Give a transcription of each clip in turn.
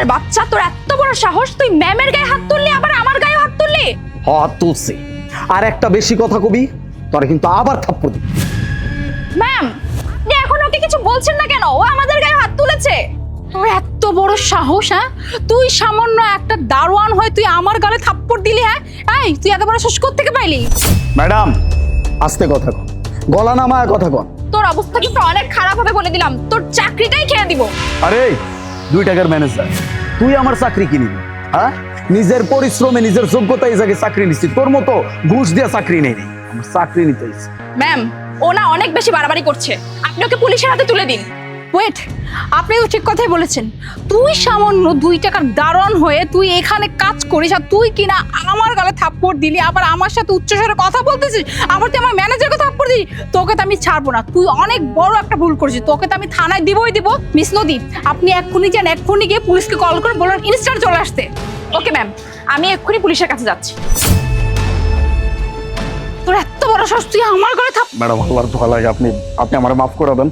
শয়তানের বাচ্চা তোর এত বড় সাহস তুই ম্যামের গায়ে হাত তুললি আবার আমার গায়ে হাত তুললি? হাত তুলছে। আর একটা বেশি কথা কবি তোরা কিন্তু আবার থাপ্পড় দিবি। ম্যাম আপনি এখন ওকে কিছু বলছেন না কেন? ও আমাদের গায়ে হাত তুলেছে। তোর এত বড় সাহস হ্যাঁ? তুই সামান্য একটা দারোয়ান হয় তুই আমার গালে থাপ্পড় দিলি হ্যাঁ? এই তুই এত বড় সাহস থেকে পাইলি? ম্যাডাম আস্তে কথা কন। গলা নামায় কথা কন। তোর অবস্থা কিন্তু অনেক খারাপ হবে বলে দিলাম। তোর চাকরিটাই খেয়ে দিব। আরে দুই টাকার ম্যানেজার তুই আমার চাকরি কিনিবি। হ্যাঁ? নিজের পরিশ্রমে, নিজের যোগ্যতায় যাকে চাকরি নিচ্ছি, তোর মতো ঘুষ দিয়ে চাকরি নেই। আমার চাকরি নিতে ম্যাম ও না অনেক বেশি বাড়াবাড়ি করছে। আপনি ওকে পুলিশের হাতে তুলে দিন। ওয়েট আপনিও ঠিক কথাই বলেছেন। তুই সামান্য দুই টাকার দারোয়ান হয়ে তুই এখানে কাজ করিস আর তুই কিনা আমার গালে থাপ্পড় দিলি, আবার আমার সাথে উচ্চস্বরে কথা বলতেছিস, আবার তুই আমার ম্যানেজারকে থাপ্পড় দিলি, তোকে তো আমি ছাড়বো না। তুই অনেক বড় একটা ভুল করেছিস, তোকে তো আমি থানায় দিবই দিব। মিস নদী, আপনি এক্ষুনি যান, এক্ষুনি গিয়ে পুলিশকে কল করে বলুন ইনস্ট্যান্ট চলে আসতে। ওকে ম্যাম আমি এক্ষুনি পুলিশের কাছে যাচ্ছি। বড় তুই আমার গালে থাপ ম্যাডাম আল্লাহর আপনি আপনি আমার মাফ করে দেন।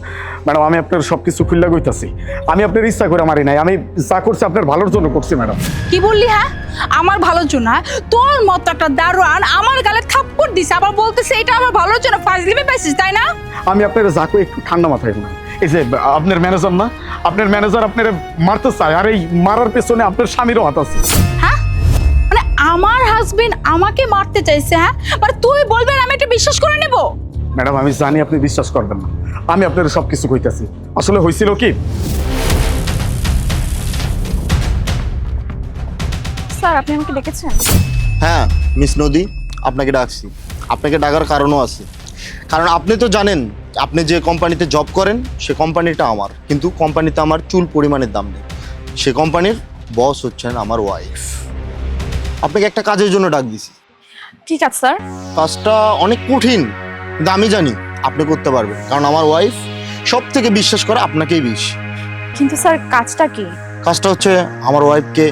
ম্যাডাম আমি আপনার সব কিছু খুললা কইতাছি। আমি আপনার ইচ্ছা করে মারি নাই আমি যা করছি আপনার ভালোর জন্য করছি ম্যাডাম। কি বললি হ্যাঁ? আমার ভালোর জন্য হ্যাঁ? তোর মতো একটা দারোয়ান আমার গালে থাপ্পড় দিছে আবার বলতেছে এটা আমার ভালোর জন্য ফাজলিমে পাইছিস তাই না? আমি আপনার একটু ঠান্ডা মাথায় না এই যে আপনার ম্যানেজার না আপনার ম্যানেজার আপনার মারতে চায় আর এই মারার পেছনে আপনার স্বামীরও হাত আছে। হ্যাঁ? আমার হাজবেন্ড আমাকে মারতে চাইছে হ্যাঁ? মানে তুই বলবেন আমি এটা বিশ্বাস করে নেব? ম্যাডাম আমি জানি আপনি বিশ্বাস করবেন না। আমি আপনার সব কিছু কইতাছি। আসলে হয়েছিল কি? স্যার আপনি আমাকে ডেকেছেন? হ্যাঁ মিস নদী আপনাকে ডাকছি। আপনাকে ডাকার কারণও আছে। কারণ আপনি তো জানেন আপনি যে কোম্পানিতে জব করেন সে কোম্পানিটা আমার। কিন্তু কোম্পানিতে আমার চুল পরিমাণের দাম নেই। সে কোম্পানির বস হচ্ছেন আমার ওয়াইফ আপনাকে একটা কাজের জন্য ডাক দিছি। ঠিক আছে স্যার। কাজটা অনেক কঠিন কিন্তু আমি জানি আপনি করতে পারবেন। কারণ আমার ওয়াইফ সব থেকে বিশ্বাস করে আপনাকেই বেশি। কিন্তু স্যার কাজটা কি? কাজটা হচ্ছে আমার ওয়াইফকে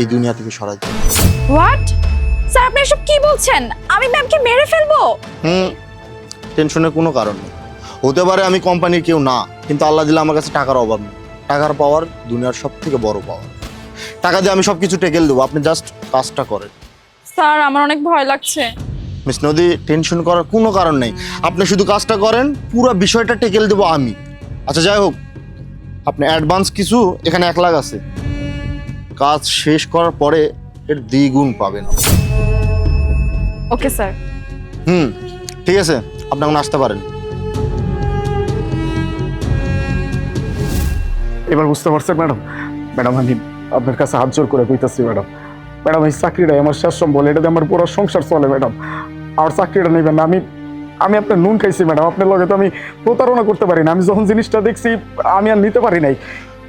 এই দুনিয়া থেকে সরাই। হোয়াট স্যার আপনি এসব কি বলছেন? আমি ম্যামকে মেরে ফেলব? হুম টেনশনের কোনো কারণ নেই। হতে পারে আমি কোম্পানির কেউ না কিন্তু আল্লাহ দিলে আমার কাছে টাকার অভাব নেই। টাকার পাওয়ার দুনিয়ার সব থেকে বড় পাওয়ার টাকা দিয়ে আমি সব কিছু টেকেল দেবো। আপনি জাস্ট কাজটা করেন। স্যার আমার অনেক ভয় লাগছে। মিস নদী টেনশন করার কোনো কারণ নেই। আপনি শুধু কাজটা করেন পুরো বিষয়টা টেকেল দেবো আমি। আচ্ছা যাই হোক আপনি অ্যাডভান্স কিছু এখানে এক লাখ আছে। কাজ শেষ করার পরে এর দ্বিগুণ পাবেন ওকে স্যার হুম ঠিক আছে আপনি এখন আসতে পারেন। এবার বুঝতে পারছেন ম্যাডাম? ম্যাডাম আমি আপনার কাছে হাত জোর করে কইতাছি, ম্যাডাম। ম্যাডাম, এই চাকরিটাই আমার শেষ সম্বল এটাতে আমার পুরো সংসার চলে, ম্যাডাম। আর চাকরিটা নেবেন না, আমি আমি আপনার নুন খাইছি, ম্যাডাম। আপনার লগে তো আমি প্রতারণা করতে পারি না। আমি যখন জিনিসটা দেখছি, আমি আর নিতে পারি নাই।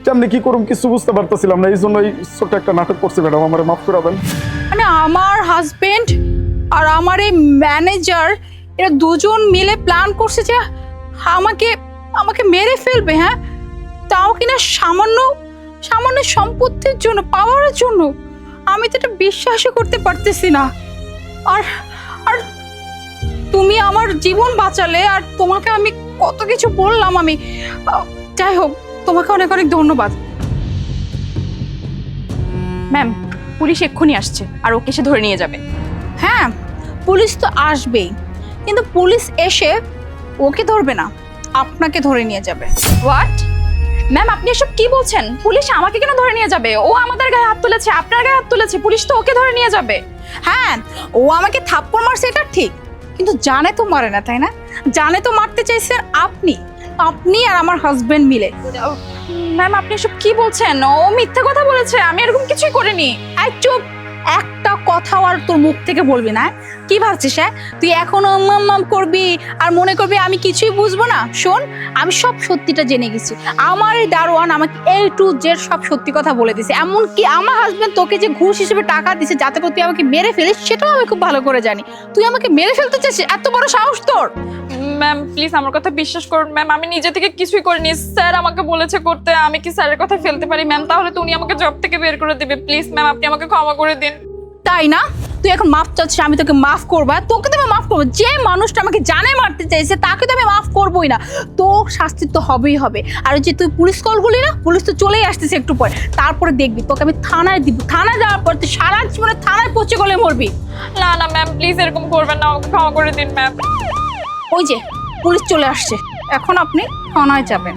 কেমনি কি করুম, কিছু বুঝতে পারতেছিলাম না। এই জন্য এই ছোট্ট একটা নাটক করছি, ম্যাডাম। আমার মাফ করাবেন মানে আমার হাজবেন্ড আর আমার এই ম্যানেজার এরা দুজন মিলে প্ল্যান করছে যে আমাকে আমাকে মেরে ফেলবে হ্যাঁ? তাও কিনা সামান্য সামান্য সম্পত্তির জন্য পাওয়ার জন্য। আমি তো এটা বিশ্বাসই করতে পারতেছি না। আর আর তুমি আমার জীবন বাঁচালে, আর তোমাকে আমি কত কিছু বললাম আমি। যাই হোক, তোমাকে অনেক অনেক ধন্যবাদ। ম্যাম, পুলিশ এক্ষুনি আসছে, আর ওকে সে ধরে নিয়ে যাবে। হ্যাঁ পুলিশ তো আসবেই, কিন্তু পুলিশ এসে ওকে ধরবে না, আপনাকে ধরে নিয়ে যাবে। হোয়াট? ম্যাম আপনি এসব কি বলছেন? পুলিশ আমাকে কেন ধরে নিয়ে যাবে? ও আমাদের গায়ে হাত তুলেছে আপনার গায়ে হাত তুলেছে পুলিশ তো ওকে ধরে নিয়ে যাবে। হ্যাঁ ও আমাকে থাপ্পড় মারছে এটা ঠিক। কিন্তু জানে তো মারে না তাই না? জানে তো মারতে চাইছেন আপনি। আপনি আর আমার হাজবেন্ড মিলে। ম্যাম আপনি এসব কি বলছেন? ও মিথ্যা কথা বলেছে আমি এরকম কিছুই করিনি। আই চুপ! একটা কথাও আর তোর মুখ থেকে বলবি না। কি ভাবছিস হ্যাঁ? তুই এখনও মাম করবি আর মনে করবি আমি কিছুই বুঝব না? শোন, আমি সব সত্যিটা জেনে গেছি। আমার এই দারোয়ান আমাকে এই টু জেড সব সত্যি কথা বলে দিছে এমনকি আমার হাজব্যান্ড তোকে যে ঘুষ হিসেবে টাকা দিছে যাতে করে তুই আমাকে মেরে ফেলিস, সেটাও আমি খুব ভালো করে জানি। তুই আমাকে মেরে ফেলতে চাইছিস? এত বড় সাহস তোর! ম্যাম প্লিজ আমার কথা বিশ্বাস করুন ম্যাম আমি নিজে থেকে কিছুই করিনি। স্যার আমাকে বলেছে করতে আমি কি স্যারের কথা ফেলতে পারি ম্যাম তাহলে তো উনি আমাকে জব থেকে বের করে দিবে। প্লিজ ম্যাম আপনি আমাকে ক্ষমা করে দিন। তাই না? তুই এখন মাফ চাচ্ছিস আমি তোকে মাফ করব। আর তোকে তো আমি মাফ করব। যে মানুষটা আমাকে জানে মারতে চাইছে তাকে তো আমি মাফ করবোই না। তোর শাস্তি তো হবেই হবে। আর যে তুই পুলিশ কল করলি না পুলিশ তো চলেই আসতেছে একটু পরে। তারপরে দেখবি তোকে আমি থানায় দিব। থানায় যাওয়ার পর তুই সারা জীবনে থানায় পচে গলে মরবি। না না ম্যাম প্লিজ এরকম করবেন না। আমাকে ক্ষমা করে দিন ম্যাম ওই যে পুলিশ চলে আসছে। এখন আপনি থানায় যাবেন।